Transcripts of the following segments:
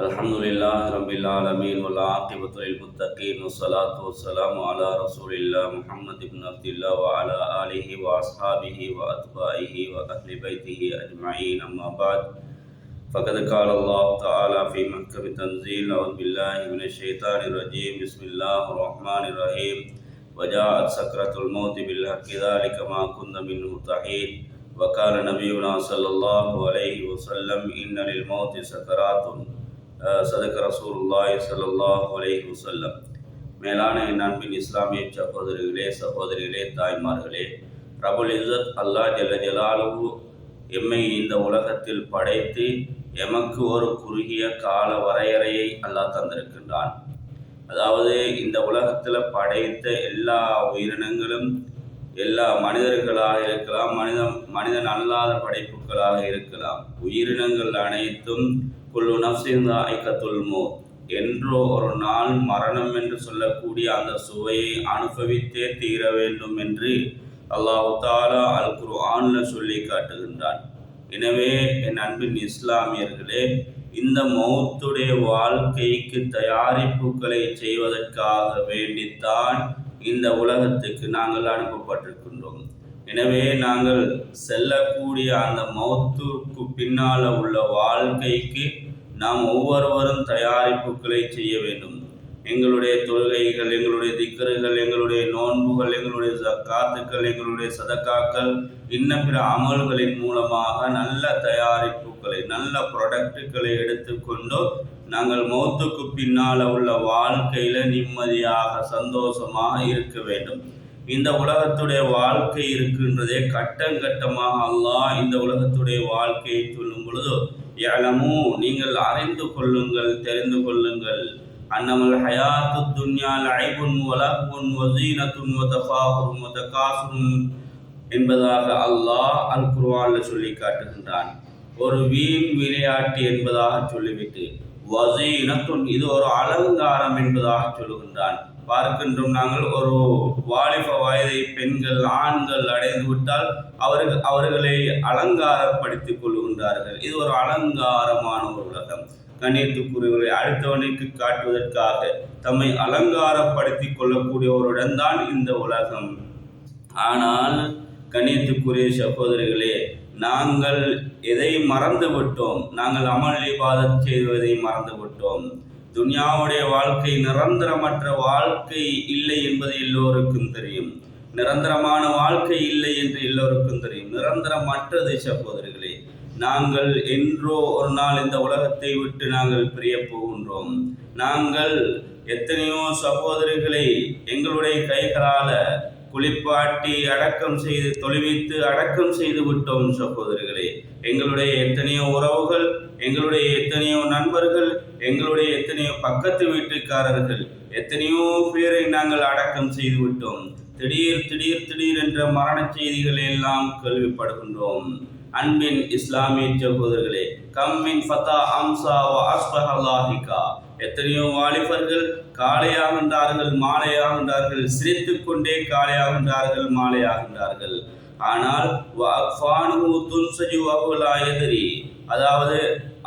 الحمد للہ رب العالمین والعاقبۃ للمتقین والصلاۃ والسلام علی رسول اللہ محمد ابن عبد اللہ وعلی آلہ واصحابہ واتباعہ واہل بیتہ اجمعین، اما بعد، فقد قال اللہ تعالی فی محکم تنزیل، اعوذ باللہ من الشیطان الرجیم، بسم اللہ الرحمن الرحیم، وجاءت سکرۃ الموت بالحق ذلك ما كنا منه تحید، وقال نبینا صلی اللہ علیہ وسلم، ان للموت سکرات சதக ரசூலுல்லாஹி ஸல்லல்லாஹு அலைஹி வஸல்லம். மேலான என் அன்பின் இஸ்லாமிய சகோதரிகளே சகோதரிகளே தாய்மார்களே ரபுல் இசத் அல்லாஹ் ஜல்ல ஜலாலு எம்மை இந்த உலகத்தில் படைத்து எமக்கு ஒரு குறுகிய கால வரையறையை அல்லாஹ் தந்திருக்கின்றான். அதாவது இந்த உலகத்தில் படைத்த எல்லா உயிரினங்களும் எல்லா மனிதர்களாக இருக்கலாம் மனிதன் மனிதன் அல்லாத படைப்புகளாக இருக்கலாம் உயிரினங்கள் அனைத்தும் குல்லு நப்சின் ஐக்கத்துல் மோத். என்றோ ஒரு நாள் மரணம் என்று சொல்லக்கூடிய அந்த சுவையை அனுபவித்தே தீர வேண்டும் என்று அல்லாஹு தாலா அல் குர்ஆன்ல சொல்லி காட்டுகின்றான். எனவே என் அன்பின் இஸ்லாமியர்களே இந்த மௌத்துடைய வாழ்க்கைக்கு தயாரிப்புகளை செய்வதற்காக வேண்டித்தான் இந்த உலகத்துக்கு நாங்கள் அனுப்பப்பட்டிருக்கோம் எனவே நாங்கள் செல்லக்கூடிய அந்த மௌத்துக்கு பின்னால் உள்ள வாழ்க்கைக்கு நாம் ஒவ்வொருவரும் தயாரிப்புகளை செய்ய வேண்டும். எங்களுடைய தொழுகைகள் எங்களுடைய திக்கர்கள் எங்களுடைய நோன்புகள் எங்களுடைய காத்துக்கள் எங்களுடைய சதக்காக்கள் இன்ன பிற அமல்களின் மூலமாக நல்ல தயாரிப்புகளை நல்ல ப்ரொடக்டுகளை எடுத்துக்கொண்டு நாங்கள் மௌத்துக்கு பின்னால் உள்ள வாழ்க்கையில் நிம்மதியாக சந்தோஷமாக இருக்க வேண்டும். இந்த உலகத்துடைய வாழ்க்கை இருக்கின்றதே கட்டம் கட்டமாக அல்லாஹ் இந்த உலகத்துடைய வாழ்க்கையை சொல்லும் பொழுது ஏலமோ நீங்கள் அறிந்து கொள்ளுங்கள் தெரிந்து கொள்ளுங்கள். அன்னமல் ஹயாத்து துன்யால் ஐபுன் வலகுன் வசீனத்துன் வதஃபாஹுரும் வதகாசுரும் என்பதாக அல்லாஹ் அல் குருவானில் சொல்லி காட்டுகின்றான். ஒரு வீண் விளையாட்டு என்பதாக சொல்லிவிட்டு வசீனத்துன் இது ஒரு அலங்காரம் என்பதாக சொல்லுகின்றான். பார்க்கின்றோம் நாங்கள். ஒரு வாலிப வயதை பெண்கள் ஆண்கள் அடைந்து விட்டால் அவர்கள் அவர்களை அலங்காரப்படுத்திக் கொள்கின்றார்கள். இது ஒரு அலங்காரமான ஒரு உலகம். கண்ணியத்துக்குரியவர்களை அடுத்தவனுக்கு காட்டுவதற்காக தம்மை அலங்காரப்படுத்திக் கொள்ளக்கூடிய ஒரு இடம்தான் இந்த உலகம். ஆனால் கண்ணியத்துக்குரிய சகோதரிகளே நாங்கள் எதை மறந்து விட்டோம் நாங்கள் அமல் இபாதத் செய்வதை மறந்து விட்டோம் துனியாவுடைய வாழ்க்கை நிரந்தரமற்ற வாழ்க்கை இல்லை என்பது எல்லோருக்கும் தெரியும். நிரந்தரமான வாழ்க்கை இல்லை என்று எல்லோருக்கும் தெரியும். நிரந்தரமற்றது சகோதரிகளே நாங்கள் என்றோ ஒரு நாள் இந்த உலகத்தை விட்டு நாங்கள் பிரிய போகின்றோம். நாங்கள் எத்தனையோ சகோதரிகளை எங்களுடைய கைகளால் குளிப்பாட்டி அடக்கம் செய்து தொழுவித்து அடக்கம் செய்து விட்டோம் சகோதரிகளே. எங்களுடைய எத்தனையோ உறவுகள் எங்களுடைய எத்தனையோ நண்பர்கள் எங்களுடைய எத்தனையோ பக்கத்து வீட்டுக்காரர்கள் எத்தனையோ பேரை நாங்கள் அடக்கம் செய்து விட்டோம் திடீர் திடீர் திடீர் என்ற மரண செய்திகளை எல்லாம் கேள்விப்படுகின்றோம். அன்பின் இஸ்லாமிய சகோதரர்களே கம்மின் ஃபதா அம்சா அஸ்பஹலாஹிகா எத்தனையோ வாலிபர்கள் காளையாகின்றார்கள் மாலையாகின்றார்கள் சிரித்து கொண்டே காளையாகின்றார்கள் மாலையாகின்றார்கள். ஆனால் எதிரி அதாவது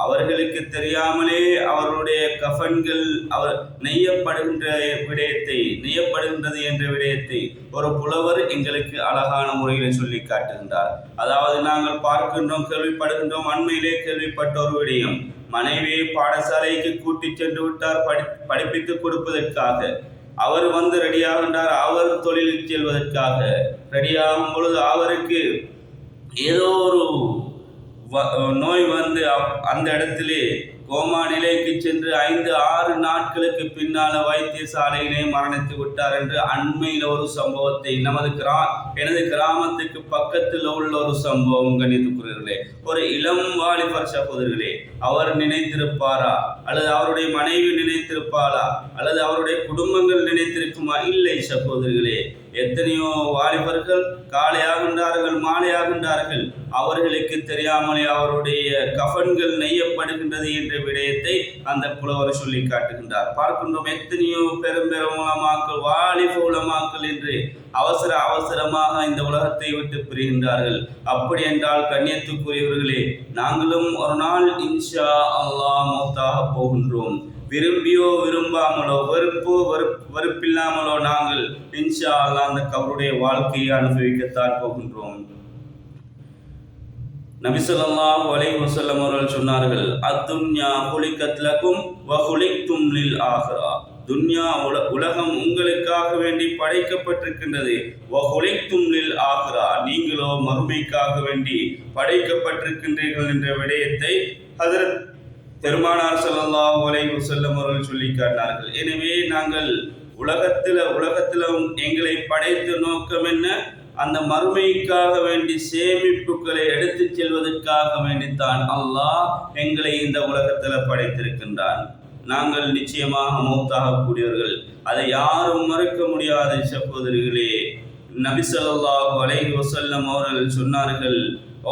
அவர்களுக்கு தெரியாமலே அவர்களுடைய கஃபன்கள் அவர் நெய்யப்படுகின்ற விடயத்தை நெய்யப்படுகின்றது என்ற விடயத்தை ஒரு புலவர் எங்களுக்கு அழகான முறையில் சொல்லி காட்டுகின்றார். அதாவது நாங்கள் பார்க்கின்றோம் கேள்விப்படுகின்றோம் அண்மையிலே கேள்விப்பட்ட ஒரு விடயம். மனைவியை பாடசாலைக்கு கூட்டி சென்று விட்டார் படி படிப்பித்து கொடுப்பதற்காக. அவர் வந்து ரெடியாகின்றார் அவர் தொழிலுக்கு செல்வதற்காக. ரெடியாகும் பொழுது அவருக்கு ஏதோ ஒரு நோய் வந்து அந்த இடத்திலே கோமா நிலைக்கு சென்று ஐந்து ஆறு நாட்களுக்கு பின்னால வைத்தியசாலையிலே மரணித்து விட்டார் என்று அண்மையில் ஒரு சம்பவத்தை நமது கிரா எனது கிராமத்துக்கு பக்கத்தில் உள்ள ஒரு சம்பவம் கணித்துக்குறீர்களே. ஒரு இளம் வாலிபர் சகோதரர்களே அவர் நினைத்திருப்பாரா? அல்லது அவருடைய மனைவி நினைத்திருப்பாரா அல்லது அவருடைய குடும்பங்கள் நினைத்திருக்குமா? இல்லை சகோதரர்களே எத்தனையோ வாலிபர்கள் காலையாகின்றார்கள் மாலையாகின்றார்கள். அவர்களுக்கு தெரியாமலே அவருடைய கஃன்கள் நெய்யப்படுகின்றது என்ற விடயத்தை அந்த புலவர் சொல்லி காட்டுகின்றார். பார்க்கின்றோம் எத்தனையோ பெரும் பெரும் உலமாக்கள் வாலிப உலமாக்கள் என்று அவசர அவசரமாக இந்த உலகத்தை விட்டு பிரிகின்றார்கள். அப்படி என்றால் கண்ணியத்துக்குரியவர்களே நாங்களும் ஒரு நாள் இன்ஷா அல்லா மௌத்தாக போகின்றோம். விரும்பியோ விரும்பாமலோ வெறுப்போ வெறுப் வெறுப்பில்லாமலோ நாங்கள் இன்ஷா அல்லாஹ் அந்த கவருடைய வாழ்க்கையை அனுபவிக்கத்தான் போகின்றோம். நபிசல்லாஹு வலை வசல்லம் அவர்கள் சொன்னார்கள் அத்துன்யா குளிக்கத்லக்கும் லகும் வ குலிக்தும் லில் துன்யா உல உலகம் உங்களுக்காக வேண்டி படைக்கப்பட்டிருக்கின்றது. வ குலிக்தும் லில் நீங்களோ மறுமைக்காக வேண்டி படைக்கப்பட்டிருக்கின்றீர்கள் என்ற விடயத்தை அதற்கு பெருமானார் ஸல்லல்லாஹு அலைஹி செல்லும் அவர்கள் சொல்லி காட்டினார்கள். எனவே நாங்கள் உலகத்தில் உலகத்தில் எங்களை படைத்த நோக்கம் என்ன? அந்த மறுமைக்காக வேண்டி சேமிப்புகளை எடுத்துச் செல்வதற்காக வேண்டித்தான் அல்லாஹ் எங்களை இந்த உலகத்தில் படைத்திருக்கின்றான். நாங்கள் நிச்சயமாக மௌத்தாகக்கூடியவர்கள். அதை யாரும் மறுக்க முடியாத சகோதரிகளே நபி ஸல்லல்லாஹு அலைஹி வசல்லம் அவர்கள் சொன்னார்கள்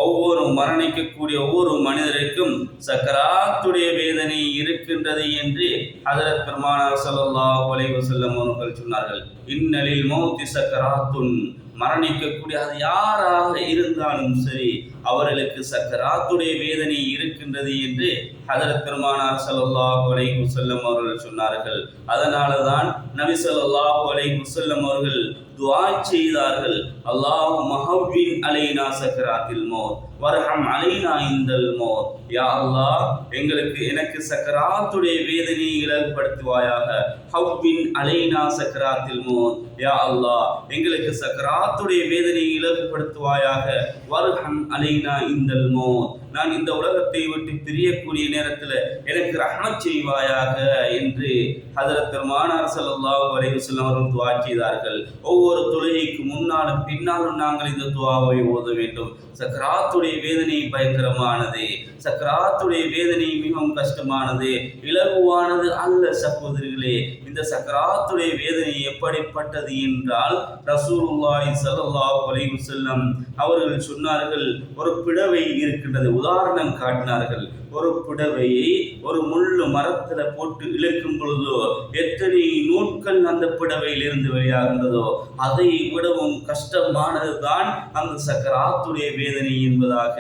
ஒவ்வொரு மரணிக்கக்கூடிய ஒவ்வொரு மனிதருக்கும் சக்கராத்துடைய வேதனை இருக்கின்றது என்று ஹதரத் பெருமானார் சல்லா அலைஹி செல்லம் அவர்கள் சொன்னார்கள். இன்னலில் மௌத்தி சக்கராத்துன். மரணிக்கக்கூடிய அது யாராக இருந்தாலும் சரி அவர்களுக்கு சக்கராத்துடைய வேதனை இருக்கின்றது என்று ஹதரத் பெருமானார் சல்லாஹூ அலை முசல்லம் அவர்கள் சொன்னார்கள். அதனால தான் நபி சல்லாஹூ அலை முசல்லம் அவர்கள் துவா செய்தார்கள். அல்லாஹ் மஹவின் அலைனா சக்கராத்தில் மௌத். வர்ஹம் அலைனா இந்தல் மௌத். யா அல்லாஹ் எங்களுக்கு எனக்கு சக்கராத்துடைய வேதனையை இழப்படுத்துவாயாக ஹவ்வின் அலைனா சக்கராத்தில் மௌத். யா அல்லாஹ் எங்களுக்கு சக்கராத்துடைய வேதனையை இழப்படுத்துவாயாக வர்ஹம் அலைனா இந்தல் மௌத். நான் இந்த உலகத்தை விட்டு பிரியக்கூடிய நேரத்தில் எனக்கு ரஹ்மத் செய்வாயாக என்று ஹதரத் பெருமானார் ஸல்லல்லாஹு அலைஹி வஸல்லம் அவர்கள் துவா செய்தார்கள். ஒவ்வொரு தொழுகைக்கு முன்னாலும் பின்னாலும் நாங்கள் இந்த துவாவை ஓத வேண்டும். சக்கராத்துடைய சக்கராத்துடைய வேதனை பயங்கரமானது. சக்கராத்துடைய வேதனை மிகவும் கஷ்டமானது. இலகுவானது அல்ல சகோதரிகளே. இந்த சக்கராத்துடைய வேதனை எப்படிப்பட்டது என்றால் ரசூலுல்லாஹி ஸல்லல்லாஹு அலைஹி வஸல்லம் அவர்கள் சொன்னார்கள் ஒரு பிடவை இருக்கின்றது. உதாரணம் காட்டினார்கள். ஒரு புடவையை ஒரு முள்ளு மரத்துல போட்டு இழுக்கும் பொழுதோ எத்தனை நூட்கள் அந்த புடவையில் இருந்து வெளியாகின்றதோ அதை விடவும் கஷ்டமானதுதான் அந்த சக்கராத்துடைய வேதனை என்பதாக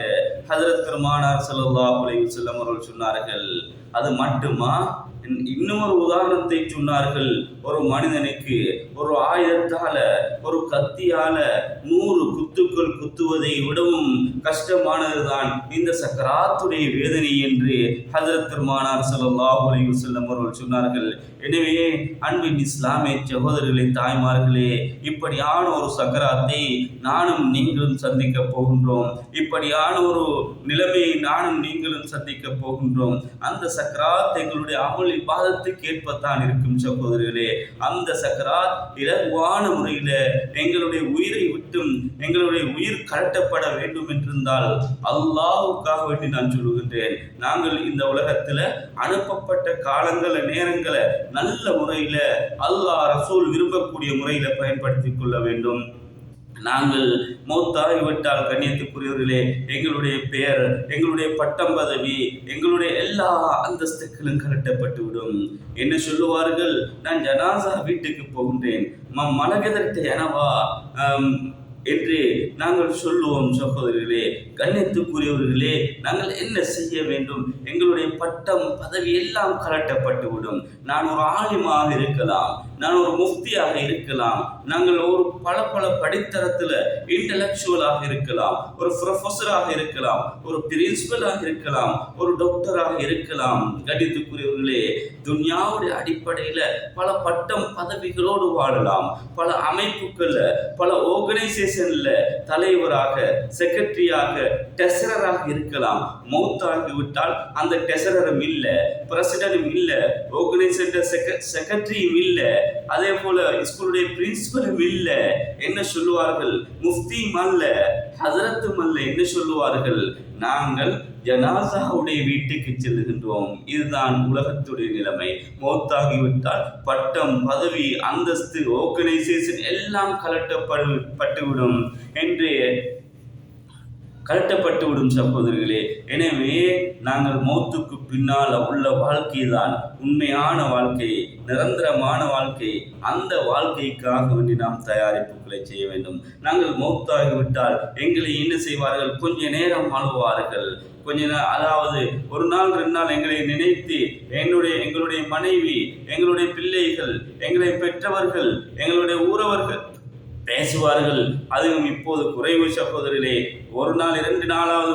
ஹதரத் பெருமானார் ஸல்லல்லாஹு உலகில் வஸல்லம் அவர்கள் சொன்னார்கள். அது மட்டுமா? இன்னொரு உதாரணத்தை சொன்னார்கள். ஒரு மனிதனுக்கு ஒரு ஆயுதத்தால ஒரு கத்தியால நூறு குத்துக்கள் குத்துவதை விடவும் கஷ்டமானதுதான். இந்த சக்கராத்துடைய வேதனை என்று ஹஜரத் திருமானார் ஸல்லல்லாஹு அலைஹி வஸல்லம் அவர்கள் சொன்னார்கள். எனவே அன்பின் இஸ்லாமிய சகோதரர்களே தாய்மார்களே இப்படியான ஒரு சக்கராத்தை நானும் நீங்களும் சந்திக்க போகின்றோம். இப்படியான ஒரு நிலைமையை நானும் நீங்களும் சந்திக்க போகின்றோம். அந்த சக்கராத் எங்களுடைய அமல் பாதத்துக்கு ஏற்பத்தான் இருக்கும் சகோதரர்களே. அந்த சக்கராத் இலகுவான முறையில எங்களுடைய உயிரை விட்டும் எங்களுடைய உயிர் கரட்டப்பட வேண்டும் என்றிருந்தால் அல்லாவுக்காக வேண்டி நான் சொல்லுகின்றேன். நாங்கள் இந்த உலகத்துல அனுப்பப்பட்ட காலங்களை நேரங்களை நல்ல முறையில அல்லாஹ் ரசூல் விரும்பக்கூடிய முறையில பயன்படுத்திக் கொள்ள வேண்டும். நாங்கள் மௌத்தாகிவிட்டால் கண்ணியத்துக்குரியவர்களே எங்களுடைய பெயர் எங்களுடைய பட்டம் பதவி எங்களுடைய எல்லா அந்தஸ்துக்களும் கலட்டப்பட்டு விடும் என்ன சொல்லுவார்கள்? நான் ஜனாசா வீட்டுக்கு போகின்றேன். ம மலகதட்ட எனவா? என்று நாங்கள் சொல்லுவோம் சகோதரர்களே. கண்ணியத்துக்குரியவர்களே நாங்கள் என்ன செய்ய வேண்டும்? எங்களுடைய பட்டம் பதவி எல்லாம் கலட்டப்பட்டுவிடும் நான் ஒரு ஆலிமாக இருக்கலாம் நான் ஒரு முஃப்தியாக இருக்கலாம் நாங்கள் ஒரு பல பல படித்தரத்தில் இன்டலெக்சுவலாக இருக்கலாம் ஒரு ப்ரொஃபஸராக இருக்கலாம் ஒரு பிரின்சிபலாக இருக்கலாம் ஒரு டாக்டராக இருக்கலாம். கண்டித்துக்குரியவர்களே துன்யாவுடைய அடிப்படையில் பல பட்டம் பதவிகளோடு வாழலாம். பல அமைப்புகளில் பல ஆர்கனைசேஷன்ல தலைவராக செக்ரட்டரியாக டெசரராக இருக்கலாம். மௌத்தாகி விட்டால் அந்த டெசரரும் இல்ல பிரசிடனும் இல்ல ஆர்கனைசேஷன் செக்ரட்டரியும் இல்ல. அதே போல ஸ்கூலுடைய பிரின்சிபலும் இல்ல. என்ன சொல்லுவார்கள்? முஃப்தியும் அல்ல ஹசரத்தும் அல்ல என்ன சொல்லுவார்கள்? நாங்கள் ஜனாசாவுடைய வீட்டுக்கு செல்கின்றோம் இதுதான் உலகத்துடைய நிலைமை. மௌத்தாகிவிட்டால் பட்டம் பதவி அந்தஸ்து ஆர்கனைசேஷன் எல்லாம் கலட்டப்படு பட்டுவிடும். என்று கலட்டப்பட்டு விடும் சகோதரர்களே எனவே நாங்கள் மௌத்துக்கு பின்னால் உள்ள வாழ்க்கை தான் உண்மையான வாழ்க்கை நிரந்தரமான வாழ்க்கை. அந்த வாழ்க்கைக்காக வேண்டி நாம் தயாரிப்புகளை செய்ய வேண்டும். நாங்கள் மௌத்தாகிவிட்டால் எங்களை என்ன செய்வார்கள்? கொஞ்ச நேரம் வாழ்வார்கள். கொஞ்ச நாள் அதாவது ஒரு நாள் ரெண்டு நாள் எங்களை நினைத்து எங்களுடைய எங்களுடைய மனைவி எங்களுடைய பிள்ளைகள் எங்களை பெற்றவர்கள் எங்களுடைய ஊரவர்கள் பேசுவார்கள். அதுவும் இப்போது குறைவு சகோதரிலே ஒரு நாள் இரண்டு நாளாவது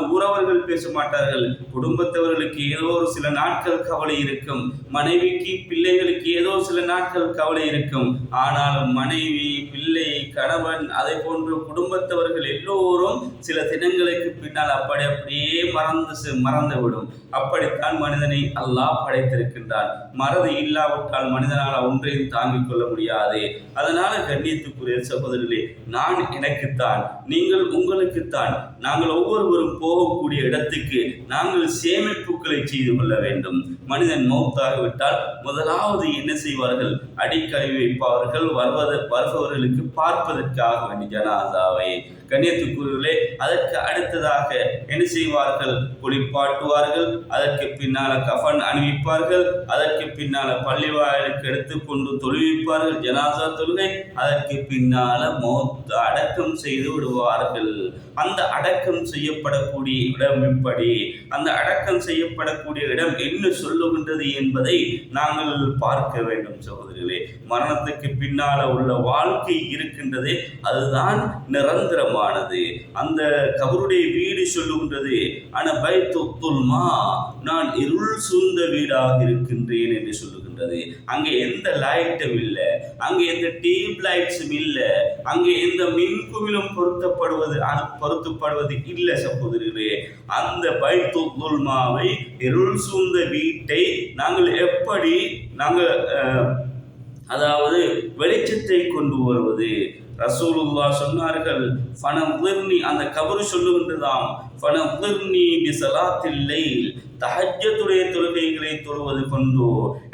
உறவர்கள் பேச மாட்டார்கள் குடும்பத்தவர்களுக்கு ஏதோ ஒரு சில நாட்கள் கவலை இருக்கும். மனைவிக்கு பிள்ளைகளுக்கு ஏதோ சில நாட்கள் கவலை இருக்கும். ஆனாலும் மனைவி பிள்ளை கணவன் அதை போன்று குடும்பத்தவர்கள் எல்லோரும் சில தினங்களுக்கு பின்னால் அப்படி அப்படியே மறந்து மறந்துவிடும். அப்படித்தான் மனிதனை அல்லாஹ் படைத்திருக்கின்றான். மறதி இல்லாவிட்டால் மனிதனால் ஒன்றையும் தாங்கிக் கொள்ள முடியாது. அதனால கண்ணியத்துக்குரிய சகோதரர்களே நான் எனக்குத்தான் நீங்கள் உங்களுக்குத்தான் நாங்கள் ஒவ்வொருவரும் போகக்கூடிய இடத்துக்கு நாங்கள் சேமிப்புகளை செய்து கொள்ள வேண்டும். மனிதன் மௌத்தாகிவிட்டால் முதலாவது என்ன செய்வார்கள்? அடிக்கடி வைப்பார்கள் வருவது வருபவர்களுக்கு பார்ப்பதற்காக வேண்டி ஜனாதாவை கண்ணியத்துக்குரியவர்களே அதற்கு அடுத்ததாக என்ன செய்வார்கள்? குளிப்பாட்டுவார்கள் அதற்கு பின்னால கஃபன் அணிவிப்பார்கள் அதற்கு பின்னால பள்ளி வாயிலுக்கு தொழுவிப்பார்கள் ஜனாசா தொழுகை அதற்கு பின்னால மௌத்த அடக்கம் செய்து விடுவார்கள். அந்த அடக்கம் செய்யப்படக்கூடிய இடம் எப்படி அந்த அடக்கம் செய்யப்படக்கூடிய இடம் என்ன சொல்லுகின்றது என்பதை நாங்கள் பார்க்க வேண்டும் சகோதரிகளே மரணத்துக்கு பின்னால உள்ள வாழ்க்கை இருக்கின்றது அதுதான் நிரந்தரமானது. அந்த கபருடைய வீடு சொல்லுகின்றது ஆனா பைத்துல்மா நான் இருள் சூழ்ந்த வீடாக இருக்கின்றேன் என்று சொல்லுகின்றது. அங்கே எந்த லைட்டும் இல்லை அங்கே எந்த டியூப் லைட்ஸும் இல்லை அங்கே எந்த மின்குமிலும் பொருத்தப்படுவது அ- பொருத்தப்படுவது இல்லை சகோதரர்களே அந்த பைத்துல்மாவை இருள் சூழ்ந்த வீட்டை நாங்கள் எப்படி நாங்கள் அதாவது வெளிச்சத்தை கொண்டு வருவது. ரசூலுல்லா சொன்னார்கள் ஃபனதிர்னி அந்த கபரு சொல்லுகின்றதாம் ஃபனதிர்னி பிசலாத்தில் லைல் தஹஜ்ஜத்துடைய தொழுகைகளை தொழுவது கொண்டு?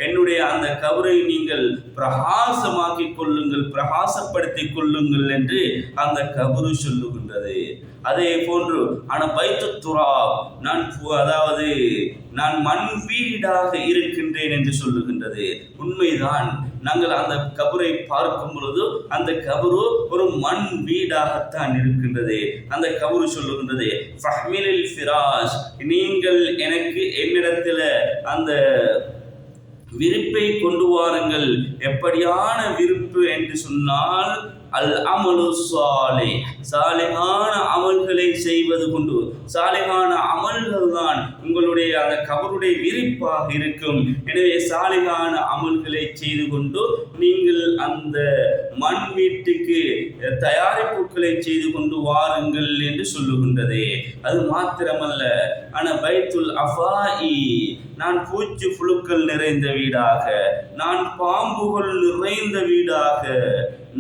என்னுடைய அந்த கபரை நீங்கள் பிரகாசமாக்கிக் கொள்ளுங்கள் பிரகாசப்படுத்திக் கொள்ளுங்கள் என்று அந்த கபரு சொல்லுகின்றது. அதே போன்று ஆனால் பைத்து துரா நான் அதாவது நான் மண் வீடாக இருக்கின்றேன் என்று சொல்லுகின்றது. உண்மைதான். நாங்கள் அந்த கபரை பார்க்கும் பொழுது அந்த கபரு ஒரு மண் வீடாகத்தான் இருக்கின்றது. அந்த கபரு சொல்லுகின்றது ஃபஹ்மிலில் ஃபிராஷ் நீங்கள் எனக்கு என்னிடத்தில் அந்த விருப்பை கொண்டு வாருங்கள். எப்படியான விருப்பு? என்று சொன்னால் அல் அமலு சாலை சாலைகான அமல்களை செய்வது கொண்டு சாலைகான அமல்கள் தான் உங்களுடைய அந்த கபருடைய விரிப்பாக இருக்கும். எனவே சாலைகான அமல்களை செய்து கொண்டு நீங்கள் அந்த மண் வீட்டுக்கு தயாரிப்புகளை செய்து கொண்டு வாருங்கள் என்று சொல்லுகின்றது. அது மாத்திரமல்ல. ஆனா பைத்துல் அஃபாயி. நான் பூச்சி புழுக்கள் நிறைந்த வீடாக. நான் பாம்புகள் நிறைந்த வீடாக.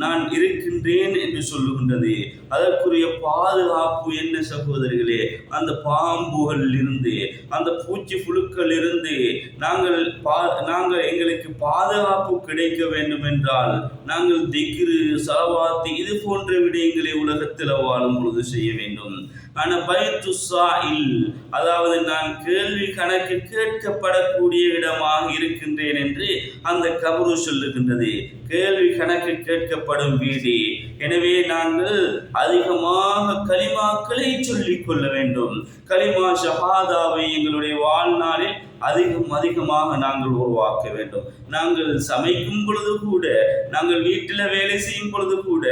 நான் இருக்கின்றேன் என்று சொல்லுகின்றது. அதற்குரிய பாதுகாப்பு என்ன சகோதரிகளே? அந்த பாம்புகளில் இருந்து அந்த பூச்சி புழுக்கள் இருந்து நாங்கள் பா நாங்கள் எங்களுக்கு பாதுகாப்பு கிடைக்க வேண்டும் என்றால் நாங்கள் திக்ரு சலவாத்து இது போன்ற விடயங்களை உலகத்தில் வாழும் பொழுது செய்ய வேண்டும். ஆனா பைத்து சாயில் அதாவது நான் கேள்வி கணக்கு கேட்கப்படக்கூடிய இடமாக இருக்கின்றேன் என்று அந்த கபரு சொல்லுகின்றது. கேள்வி கணக்கு கேட்கப்படும் வீதி. எனவே நாங்கள் அதிகமாக கலிமாக்களை சொல்லிக் கொள்ள வேண்டும். கலிமா ஷஹாதாவை எங்களுடைய வாழ்நாளில் அதிகம் அதிகமாக நாங்கள் உருவாக்க வேண்டும். நாங்கள் சமைக்கும் பொழுது கூட நாங்கள் வீட்டில் வேலை செய்யும் பொழுது கூட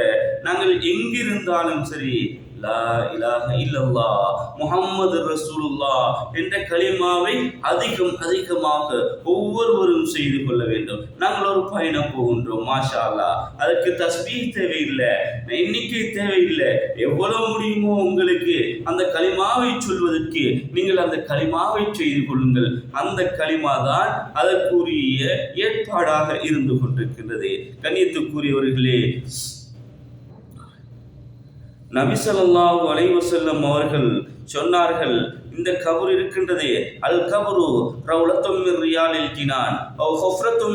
நாங்கள் எங்கிருந்தாலும் சரி லா இலாஹ இல்லல்லாஹ் ரசூலுல்லா என்ற கலிமாவை அதிகம் அதிகமாக ஒவ்வொருவரும் செய்து கொள்ள வேண்டும். நாங்கள் ஒரு பயணம் போகின்றோம் மாஷா அல்லாஹ் அதற்கு தஸ்பீஹ் தேவையில்லை எண்ணிக்கை தேவையில்லை. எவ்வளவு முடியுமோ உங்களுக்கு அந்த களிமாவை சொல்வதற்கு நீங்கள் அந்த களிமாவை செய்து கொள்ளுங்கள். அந்த கலிமா தான் அதற்குரிய ஏற்பாடாக இருந்து கொண்டிருக்கின்றது. கண்ணியத்துக்குரியவர்களே நபிசல்லாஹூ அலைவசல்லம் அவர்கள் சொன்னார்கள் இந்த கபர் இருக்கின்றதே அல் கபரு ரவுலத்தும் ரியாலில் ஜினான் அவ்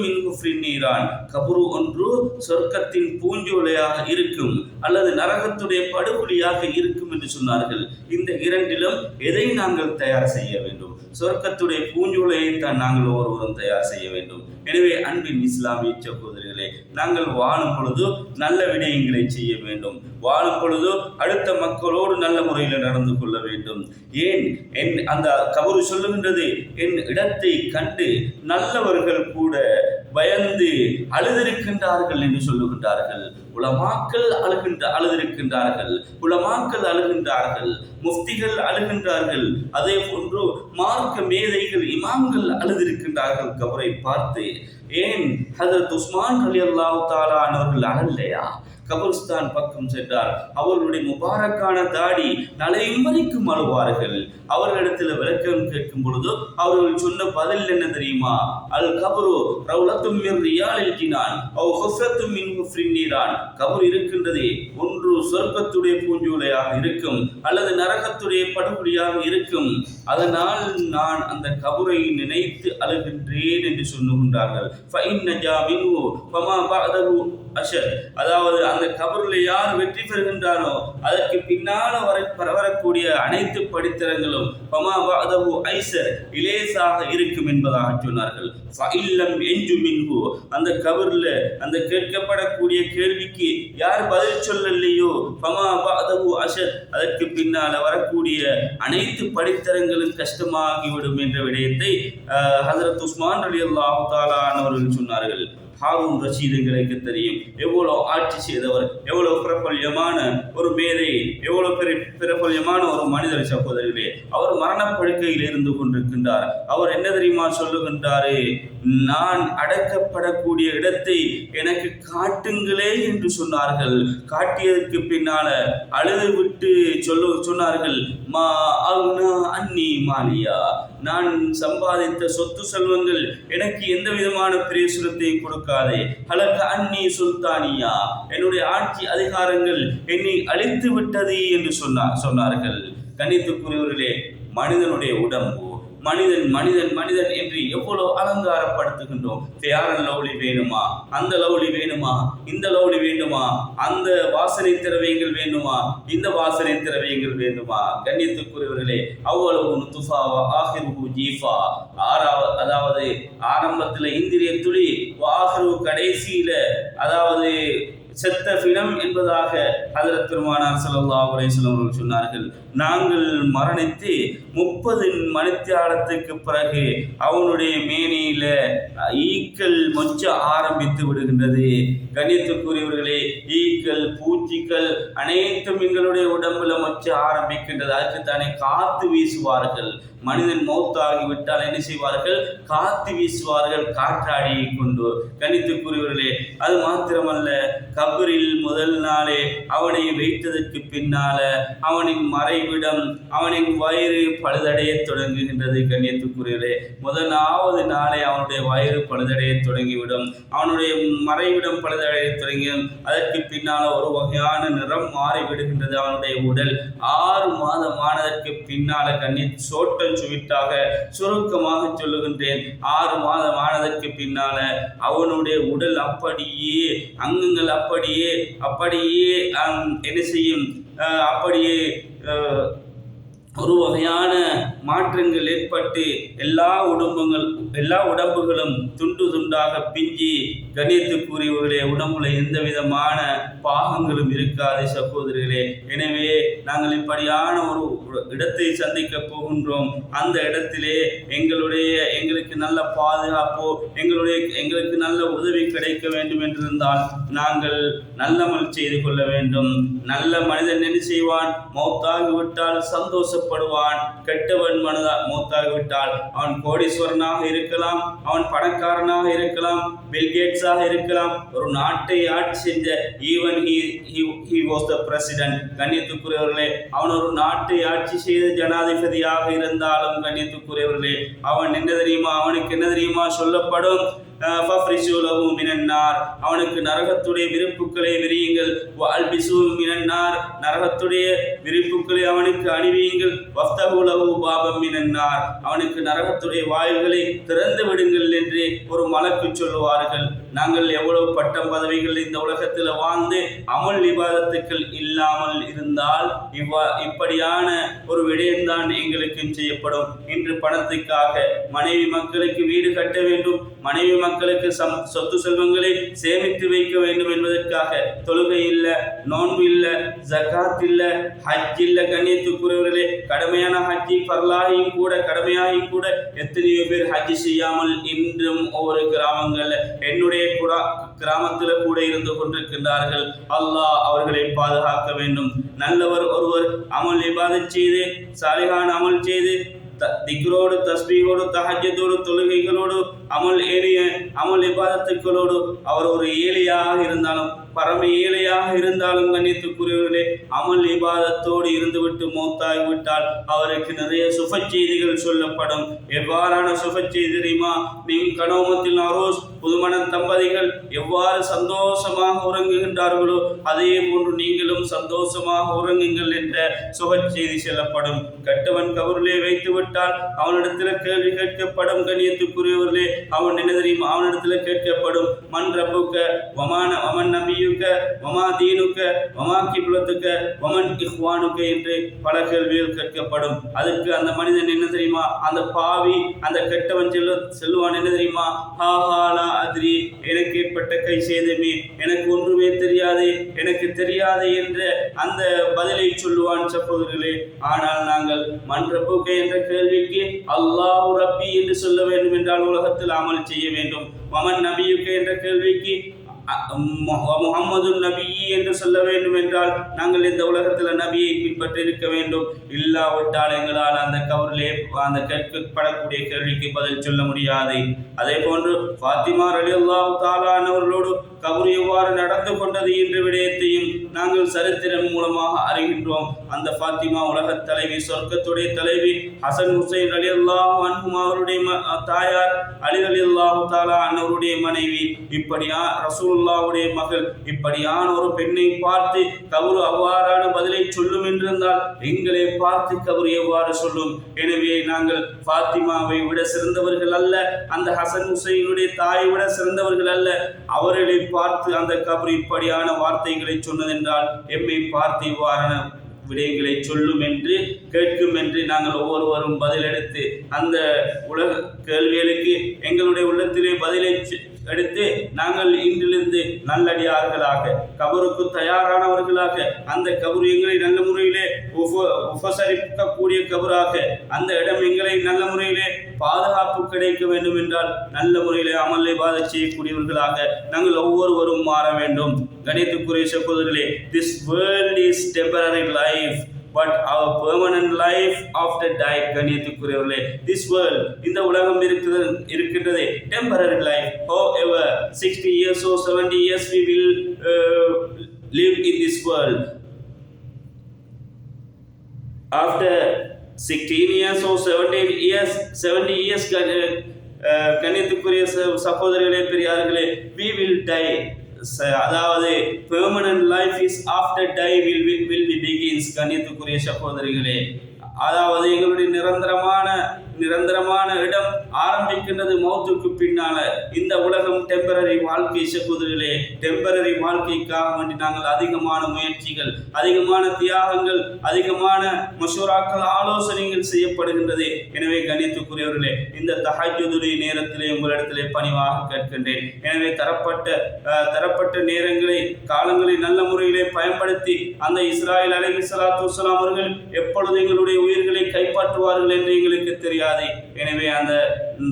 மின் நீரான். கபரு ஒன்று சொர்க்கத்தின் பூஞ்சோலையாக இருக்கும் அல்லது நரகத்துடைய படுகொலியாக இருக்கும் என்று சொன்னார்கள். இந்த இரண்டிலும் எதை நாங்கள் தயார் செய்ய வேண்டும்? சொர்க்கத்துடைய பூஞ்சோலையை தான் நாங்கள் ஒருவரும் தயார் செய்ய வேண்டும். எனவே அன்பின் இஸ்லாமிய சகோதரிகளே நாங்கள் வாழும் பொழுது நல்ல விடயங்களை செய்ய வேண்டும். வாழும் பொழுது அடுத்த மக்களோடு நல்ல முறையில் நடந்து கொள்ள வேண்டும். ஏன்? என் அந்த கபரு சொல்லுகின்றது என் இடத்தை கண்டு நல்லவர்கள் கூட பயந்து அழுதிருக்கின்றார்கள் என்று சொல்லுகின்றார்கள். உலமாக்கள் அழுகின்ற அழுதிருக்கின்றார்கள். உலமாக்கள் அழுகின்றார்கள். முஃப்திகள் அழுகின்றார்கள். அதே போன்று மார்க்க மேதைகள் இமாம்கள் அழுதிருக்கின்றார்கள் கபரை பார்த்து. ஏன்? ஹதரத் உஸ்மான் அலி அல்லாஹ் தாலானவர்கள் அழல்லையா கபர்ஸ்தான் பக்கம் சென்றார். அவர்களுடைய முபாரக்கான தாடி நலையும் வரைக்கும் அழுவார்கள். அவர்களிடத்தில் விளக்கம் கேட்கும் பொழுது அவர்கள் சொன்ன பதில் என்ன தெரியுமா? அல் கபரு ரவுலத்தும் மின் அவ் மின் நீரான். கபர் இருக்கின்றதே ஒன்று சொர்க்கத்துடைய பூஞ்சோலையாக இருக்கும் அல்லது நரகத்துடைய படுகொலியாக இருக்கும். அதனால் நான் அந்த கபரை நினைத்து அழுகின்றேன் என்று சொல்லுகின்றார்கள். ஃபைன் அதாவது அந்த கபரில் யார் வெற்றி பெறுகின்றானோ அதற்கு பின்னால வர வரக்கூடிய அனைத்து படித்தரங்களும் பமா பாதவு ஐசர் இலேசாக இருக்கும் என்பதாக சொன்னார்கள். ஃபஇல்லம் எஞ்சு மின்ஹு. அந்த கபரில் அந்த கேட்கப்படக்கூடிய கேள்விக்கு யார் பதில் சொல்லலையோ பமா பாதவு அஷத் அதற்கு பின்னால வரக்கூடிய அனைத்து படித்தரங்களும் கஷ்டமாகிவிடும் என்ற விடயத்தை ஹசரத் உஸ்மான் அலி அல்லாஹு தாலானவர்கள் சொன்னார்கள். ஹாரூன் ரஷீத் எங்களுக்கு தெரியும். எவ்வளவு ஆட்சி செய்தவர் எவ்வளவு பிரபல்யமான ஒரு மேதை எவ்வளவு பெரிய பிரபல்யமான ஒரு மனிதர் சகோதரர்களே அவர் மரணப்படுக்கையில் இருந்து கொண்டிருக்கின்றார். அவர் என்ன தெரியுமா சொல்லுகின்றாரு? நான் அடக்கப்படக்கூடிய இடத்தை எனக்கு காட்டுங்களே என்று சொன்னார்கள். காட்டியதற்கு பின்னால அழுது விட்டு சொல்ல சொன்னார்கள். மா அவுனா அன்னி மாலியா. நான் சம்பாதித்த சொத்து செல்வங்கள் எனக்கு எந்த விதமான பிரேசுரத்தை கொடுக்காதே. ஹலக அன்னி சுல்தானியா. என்னுடைய ஆட்சி அதிகாரங்கள் என்னை அழித்து விட்டது என்று சொன்னார் சொன்னார்கள். கணித்துக்குரியவர்களே மனிதனுடைய உடம்பு மனிதன் மனிதன் மனிதன் என்று எவ்வளவு அலங்காரப்படுத்துகின்றோம். யாரன் லவ்லி வேணுமா? அந்த லவ்லி வேணுமா? இந்த லவ்லி வேண்டுமா? அந்த வாசனை திரவியங்கள் வேண்டுமா? இந்த வாசனை திரவியங்கள் வேண்டுமா? கண்ணியத்துக்குரியவர்களே அவ்வளவு துஃபாவா ஆஹிரு ஜீஃபா. ஆறாவது அதாவது ஆரம்பத்தில் இந்திரிய துளி ஆஹிரு கடைசியில அதாவது செத்த பிணம் என்பதாக ஹதரத் பெருமானார் செலவு அவரை வஸல்லம் அவர்கள் சொன்னார்கள். நாங்கள் மரணித்து முப்பது மணித்தியாலத்துக்கு பிறகு அவனுடைய மேனியில ஈக்கள் மொச்ச ஆரம்பித்து விடுகின்றது. கணித்துக்குரியவர்களே ஈக்கள் பூச்சிகள் அனைத்தும் எங்களுடைய உடம்புல மச்சு ஆரம்பிக்கின்றது. அதுக்குத்தானே காத்து வீசுவார்கள். மனிதன் மௌத்தாகிவிட்டால் என்ன செய்வார்கள்? காத்து வீசுவார்கள் காற்றாடியை கொண்டு கணித்துக்குரியவர்களே அது மாத்திரமல்ல கபரில் முதல் நாளே அவனை வைத்ததற்கு பின்னால அவனின் மறைவிடம் அவனின் வயிறு பழுதடைய தொடங்குகின்றது கண்ணியத்துக்குரியவர்களே. முதலாவது நாளே அவனுடைய வயிறு பழுதடைய தொடங்கிவிடும். அவனுடைய மறைவிடம் பழுத பழுதடைய தொடங்கியும் அதற்கு பின்னால ஒரு வகையான நிறம் மாறிவிடுகின்றது அவனுடைய உடல். ஆறு மாதம் ஆனதற்கு பின்னால கண்ணீர் சோட்டம் சுவிட்டாக சுருக்கமாக சொல்லுகின்றேன். ஆறு மாதம் ஆனதற்கு பின்னால அவனுடைய உடல் அப்படியே அங்கங்கள் அப்படியே அப்படியே என்ன செய்யும்? அஹ், அப்படியே ஒரு வகையான மாற்றங்கள் ஏற்பட்டு எல்லா உடம்புகள் எல்லா உடம்புகளும் துண்டு துண்டாக பிஞ்சி கண்ணியத்துக்குரியவர்களே உடம்புல எந்த விதமான பாகங்களும் இருக்காது சகோதரிகளே எனவே நாங்கள் இப்படியான ஒரு இடத்தை சந்திக்க போகின்றோம். அந்த இடத்திலே எங்களுடைய எங்களுக்கு நல்ல பாதுகாப்போ எங்களுடைய எங்களுக்கு நல்ல உதவி கிடைக்க வேண்டும் என்றிருந்தால் நாங்கள் நல்லமல் செய்து கொள்ள வேண்டும். நல்ல மனிதன் என்ன செய்வான்? மௌத்தாகிவிட்டால் சந்தோஷப்படுவான். கெட்டவன் மனதா மௌத்தாகிவிட்டால் அவன் கோடீஸ்வரனாக இருக்கலாம் அவன் பணக்காரனாக இருக்கலாம் பில்கேட்ஸாக இருக்கலாம். ஒரு நாட்டை ஆட்சி செஞ்ச even he was the president கண்ணியத்துக்குரியவர்களே அவன் ஒரு நாட்டை ஆட்சி செய்த ஜனாதிபதியாக இருந்தாலும் கண்ணியத்துக்குரியவர்களே அவன் என்ன தெரியுமா? அவனுக்கு என்ன தெரியுமா சொல்லப்படும்? அஹ், அவனுக்கு நரகத்துடைய விருப்புக்களை விரியுங்கள். வஅல்பிசு மினன் நரகத்துடைய விருப்புக்களை அவனுக்கு அணிவியுங்கள். வஃப்தஹு பாபம் மினன் அவனுக்கு நரகத்துடைய வாயில்களை திறந்து விடுங்கள் என்று ஒரு மலக்கு சொல்லுவார்கள். நாங்கள் எவ்வளவு பட்டம் பதவிகள் இந்த உலகத்தில் வாழ்ந்து அமல் விவாதத்துக்கள் இல்லாமல் இருந்தால் இவ்வா இப்படியான ஒரு விடயம்தான் எங்களுக்கும் செய்யப்படும். இன்று பணத்துக்காக மனைவி மக்களுக்கு வீடு கட்ட வேண்டும். மனைவி மக்களுக்கு சம் சொத்து செல்வங்களை சேமித்து வைக்க வேண்டும் என்பதற்காக தொழுகை இல்லை நோன்பு இல்லை ஜக்காத் இல்லை ஹஜ் இல்லை கண்ணியத்துக்குரியவர்களே கடமையான ஹஜ்ஜி பரலாகியும் கூட கடமையாகியும் கூட எத்தனையோ பேர் ஹஜ் செய்யாமல் இன்றும் ஒவ்வொரு கிராமங்களில் என்னுடைய குடா கிராமத்தில் கூட இருந்து கொண்டிருக்கின்றார்கள். அல்லாஹ் அவர்களை பாதுகாக்க வேண்டும். நல்லவர் ஒருவர் அமல் இபாதத் செய்து சாலிகான் அமல் செய்து திக்ரோடு தஸ்பீகோடு தஹஜத்தோடு தொழுகைகளோடு அமல் ஏழைய அமல் இபாதத்துக்களோடு அவர் ஒரு ஏழையாக இருந்தாலும் பரம ஏழையாக இருந்தாலும் கண்ணியத்துக்குரியவர்களே அமல் இபாதத்தோடு இருந்துவிட்டு மௌத்தாகி விட்டால் அவருக்கு நிறைய சுப செய்திகள் சொல்லப்படும் எவ்வாறான சுப செய்தி தெரியுமா நீ கனோமத்தில் அரோஸ் புதுமண தம்பதிகள் எவ்வாறு சந்தோஷமாக உறங்குகின்றார்களோ அதே போன்று நீங்களும் சந்தோஷமாக உறங்குங்கள் என்ற சுப செய்தி செல்லப்படும். கட்டவன் கவருளே வைத்து விட்டால் அவனிடத்தில் கேள்வி கேட்கப்படும் கண்ணியத்துக்குரியவர்களே அவன் என்ன தெரியுமா? அவனிடத்தில் கேட்கப்படும். மண் ரப்புக்க வமான வமன் நபியுக்க வமா தீனுக்க வமா கிபுலத்துக்க வமன் இஹ்வானுக்க என்று பல கேள்விகள் கேட்கப்படும். அதற்கு அந்த மனிதன் என்ன தெரியுமா? அந்த பாவி அந்த கெட்டவன் செல்ல செல்வான் என்ன தெரியுமா? ஹா ஹாலா அதிரி எனக்கு ஏற்பட்ட கை சேதமே எனக்கு ஒன்றுமே தெரியாது எனக்கு தெரியாது என்ற அந்த பதிலை சொல்லுவான் சகோதரர்களே. ஆனால் நாங்கள் மண் என்ற கேள்விக்கு அல்லாஹ் ரப்பி என்று சொல்ல வேண்டும் என்றால் உலகத்தில் அமல் செய்ய வேண்டும். மமன் நபியுக்க என்ற கேள்விக்கு முகமது நபி என்று சொல்ல வேண்டும் என்றால் நாங்கள் இந்த உலகத்தில் நபியை பின்பற்றி இருக்க வேண்டும். இல்லாவிட்டால் எங்களால் அந்த கவரிலே அந்த கேட்கப்படக்கூடிய கேள்விக்கு பதில் சொல்ல முடியாது. அதே போன்று ஃபாத்திமா அலி அல்லாஹ் தாலானவர்களோடு கபர் எவ்வாறு நடந்து கொண்டது என்ற விடயத்தையும் நாங்கள் சரித்திரம் மூலமாக அறிகின்றோம். அந்த ஃபாத்திமா உலகத் தலைவி சொர்க்கத்துடைய தலைவி ஹசன் ஹுசைன் அலி அல்லாஹ் அவருடைய ம- தாயார் அலி அலி அல்லாஹு தாலா அன்னவருடைய மனைவி. இப்படியா ரசூலுல்லாவுடைய மகள். இப்படியான ஒரு பெண்ணை பார்த்து கவுரு அவ்வாறான பதிலை சொல்லும் என்றிருந்தால் எங்களை பார்த்து கவுரு எவ்வாறு சொல்லும்? எனவே நாங்கள் ஃபாத்திமாவை விட சிறந்தவர்கள் அல்ல அந்த ஹசன் ஹுசைனுடைய தாயை விட சிறந்தவர்கள் அல்ல. அவர்களை பார்த்து அந்த கபரு இப்படியான வார்த்தைகளை சொன்னதென்றால் எம்மை பார்த்து இவ்வாறான விடயங்களை சொல்லும் என்று கேட்கும் என்று நாங்கள் ஒவ்வொருவரும் பதிலெடுத்து அந்த உலக கேள்விகளுக்கு எங்களுடைய உள்ளத்திலே பதிலை எடுத்து நாங்கள் இன்றிலிருந்து நல்லடியார்களாக கபருக்கு தயாரானவர்களாக அந்த கபர் எங்களை நல்ல முறையிலே உப உபசரிக்கக்கூடிய கபராக அந்த இடம் எங்களை நல்ல முறையிலே பாதுகாப்பு கிடைக்க வேண்டும் என்றால் நல்ல முறையிலே அமலை பாதை செய்யக்கூடியவர்களாக நாங்கள் ஒவ்வொருவரும் மாற வேண்டும். கணித்துக்குரிய சகோதரர்களே this world is temporary life but our permanent life after died கண்ணியத்துக்குரியவர்களே திஸ் வேர்ல்ட் இந்த உலகம் இருக்கிறது இருக்கின்றது temporary life however sixty years or seventy years we will live in this world after sixteen years or seventeen years seventy years கண்ணியத்துக்குரிய சகோதரிகளே பெரியார்களே we will die அதாவது permanent life is after die will will will be begins கண்ணியத்துக்குரிய சகோதரிகளே அதாவது எங்களுடைய நிரந்தரமான நிரந்தரமான இடம் ஆரம்பிக்கின்றது மௌத்துக்கு பின்னால. இந்த உலகம் டெம்பரரி வாழ்க்கை சகோதரிகளே டெம்பரரி வாழ்க்கைக்காக வேண்டி நாங்கள் அதிகமான முயற்சிகள் அதிகமான தியாகங்கள் அதிகமான மஷூராக்கள் ஆலோசனைகள் செய்யப்படுகின்றது. எனவே கணித்துக்குரியவர்களே இந்த தஹஜுடைய நேரத்திலே உங்களிடத்திலே பணிவாக கேட்கின்றேன். எனவே தரப்பட்ட தரப்பட்ட நேரங்களை காலங்களை நல்ல முறையிலே பயன்படுத்தி அந்த இஸ்ராயல் அலை சலாத்து அவர்கள் எப்பொழுது எங்களுடைய உயிர்களை கைப்பற்றுவார்கள் என்று எங்களுக்கு தெரியாது. எனவே அந்த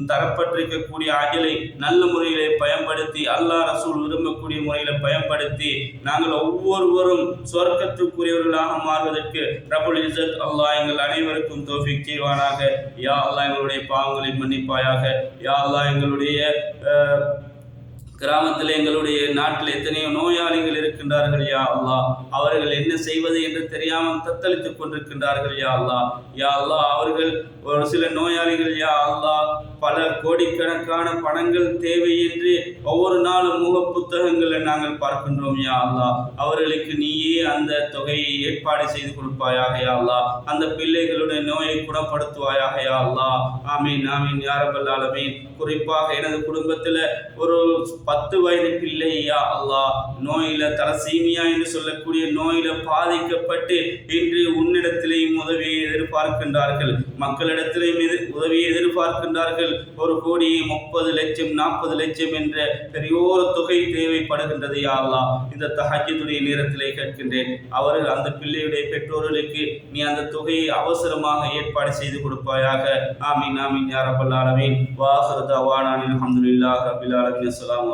தரப்பட்டிருக்கக்கூடிய அஜலை நல்ல முறையிலே பயன்படுத்தி அல்லாஹ் ரசூல் விரும்பக்கூடிய முறையில் பயன்படுத்தி நாங்கள் ஒவ்வொருவரும் சொர்க்கத்துக்குரியவர்களாக மாறுவதற்கு ரபுல் இசத் அல்லாஹ் எங்கள் அனைவருக்கும் தோஃபிக் செய்வானாக. யா அல்லாஹ் எங்களுடைய பாவங்களை மன்னிப்பாயாக. யா அல்லாஹ் எங்களுடைய கிராமத்தில் எங்களுடைய நாட்டில் எத்தனையோ நோயாளிகள் இருக்கின்றார்கள் யா அல்லா அவர்கள் என்ன செய்வது என்று தெரியாமல் தத்தளித்துக் கொண்டிருக்கின்றார்கள் யா அல்லா யா அல்லா அவர்கள் ஒரு சில நோயாளிகள் யா அல்லா பல கோடிக்கணக்கான பணங்கள் தேவை என்று ஒவ்வொரு நாளும் முக புத்தகங்களை நாங்கள் பார்க்கின்றோம் யா அல்லா அவர்களுக்கு நீயே அந்த தொகையை ஏற்பாடு செய்து கொடுப்பாயாக யா அல்லா அந்த பிள்ளைகளுடைய நோயை குணப்படுத்துவாயாக யா அல்லா ஆமீன் ஆமீன் யாரபல் ஆலமீன். குறிப்பாக எனது குடும்பத்தில் ஒரு பத்து வயது பிள்ளை யா அல்லா நோயில தலசீமியா என்று சொல்லக்கூடிய நோயில பாதிக்கப்பட்டு இன்று உன்னிடத்திலேயும் உதவியை எதிர்பார்க்கின்றார்கள். மக்களிடத்திலேயும் எதிர் உதவியை எதிர்பார்க்கின்றார்கள். ஒரு கோடி முப்பது லட்சம் நாற்பது லட்சம் என்ற பெரியோர் தொகை தேவைப்படுகின்றது யா அல்லாஹ். இந்த தஹஜ்ஜுடைய நேரத்திலே கேட்கின்றேன். அவர்கள் அந்த பிள்ளையுடைய பெற்றோர்களுக்கு நீ அந்த தொகையை அவசரமாக ஏற்பாடு செய்து கொடுப்பாயாக. ஆமீன் ஆமீன் யா ரப்பல் ஆலமீன். வாஹிரு தவானானில் அல்ஹம்துலில்லாஹி ரப்பில் ஆலமீன்.